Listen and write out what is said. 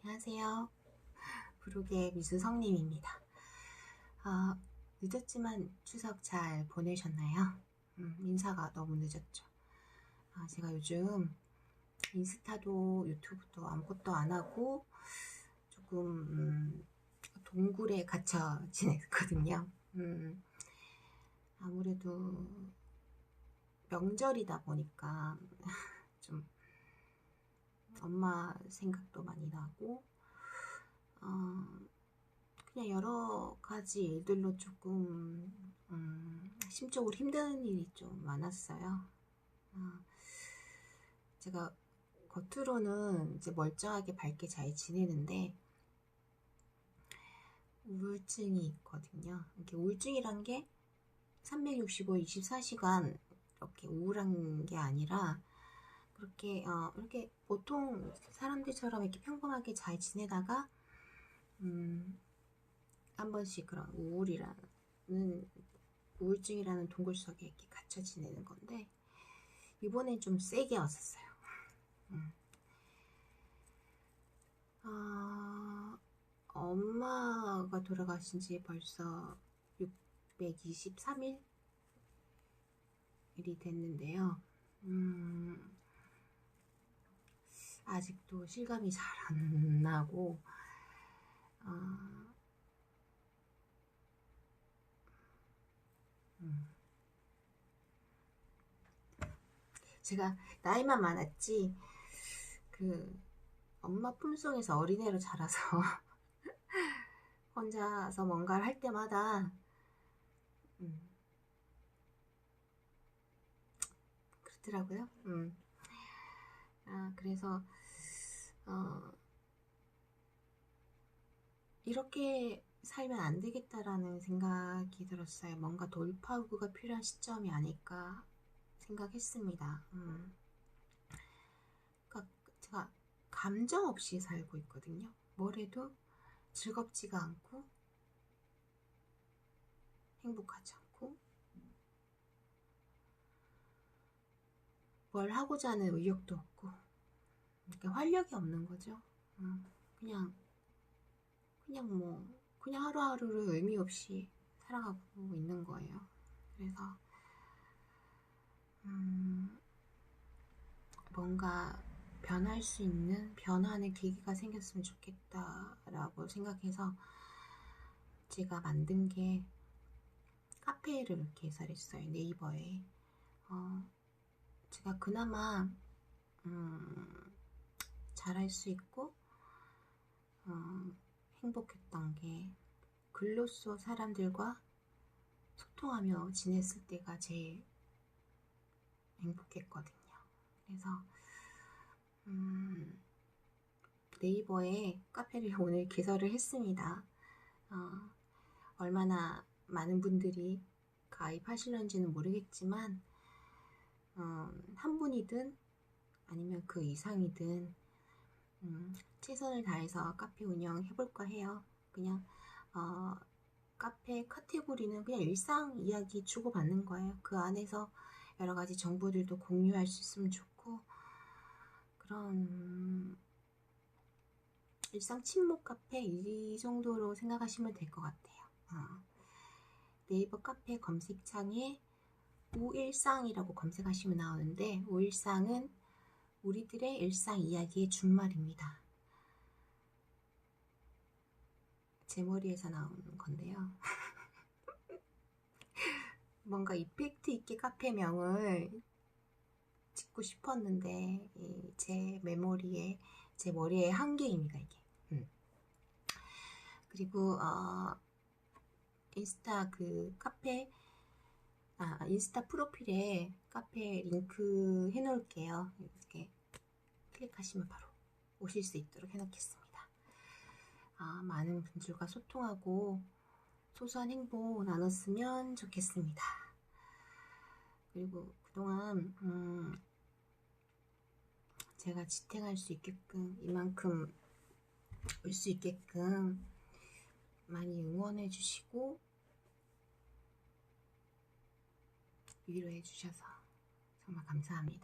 안녕하세요. 부록의 미수성님입니다. 아, 늦었지만 추석 잘 보내셨나요? 음, 인사가 너무 늦었죠. 아, 제가 요즘 인스타도 유튜브도 아무것도 안 하고 조금 음, 동굴에 갇혀 지냈거든요. 음, 아무래도 명절이다 보니까 좀 엄마 생각도 많이 나고 어, 그냥 여러 가지 일들로 조금 음, 심적으로 힘든 일이 좀 많았어요. 어, 제가 겉으로는 이제 멀쩡하게 밝게 잘 지내는데 우울증이 있거든요. 이렇게 우울증이란 게 365, 24시간 이렇게 우울한 게 아니라 그렇게 어, 이렇게 보통 사람들처럼 이렇게 평범하게 잘 지내다가 음, 한 번씩 그런 우울이라는 우울증이라는 동굴 속에 이렇게 갇혀 지내는 건데 이번엔 좀 세게 왔었어요. 음. 아, 엄마가 돌아가신 지 벌써 623일이 됐는데요. 음, 아직도 실감이 잘 안 나고 어, 음. 제가 나이만 많았지 그 엄마 품속에서 어린애로 자라서 혼자서 뭔가를 할 때마다 음, 그렇더라고요. 음. 아, 그래서 어, 이렇게 살면 안 되겠다라는 생각이 들었어요. 뭔가 돌파구가 필요한 시점이 아닐까 생각했습니다. 음. 그러니까 제가 감정 없이 살고 있거든요. 뭐래도 즐겁지가 않고 행복하지 않고 뭘 하고자 하는 의욕도 없고 그러니까 활력이 없는 거죠. 음, 그냥 그냥 뭐 그냥 하루하루를 의미 없이 살아가고 있는 거예요. 그래서 음, 뭔가 변할 수 있는 변화하는 계기가 생겼으면 좋겠다라고 생각해서 제가 만든 게 카페를 개설했어요 네이버에 어, 제가 그나마 음, 잘할 수 있고 어, 행복했던 게 글로써 사람들과 소통하며 지냈을 때가 제일 행복했거든요. 그래서 음, 네이버에 카페를 오늘 개설을 했습니다. 어, 얼마나 많은 분들이 가입하실런지는 모르겠지만 어, 한 분이든 아니면 그 이상이든 음, 최선을 다해서 카페 운영해볼까 해요. 그냥 어, 카페 카테고리는 그냥 일상 이야기 주고받는 거예요. 그 안에서 여러 가지 정보들도 공유할 수 있으면 좋고 그런 일상 친목 카페 이 정도로 생각하시면 될 것 같아요. 어. 네이버 카페 검색창에 우일상이라고 검색하시면 나오는데 우일상은 우리들의 일상 이야기의 준말입니다. 제 머리에서 나오는 건데요. 뭔가 이펙트 있게 카페명을 짓고 싶었는데 제 메모리에 제 머리의 한계입니다 이게. 음. 그리고 어, 인스타 그 카페 아, 인스타 프로필에 카페 링크 해놓을게요. 이렇게 클릭하시면 바로 오실 수 있도록 해놓겠습니다. 아, 많은 분들과 소통하고 소소한 행복 나눴으면 좋겠습니다. 그리고 그동안 음, 제가 지탱할 수 있게끔 이만큼 올 수 있게끔 많이 응원해 주시고 위로해 주셔서 정말 감사합니다.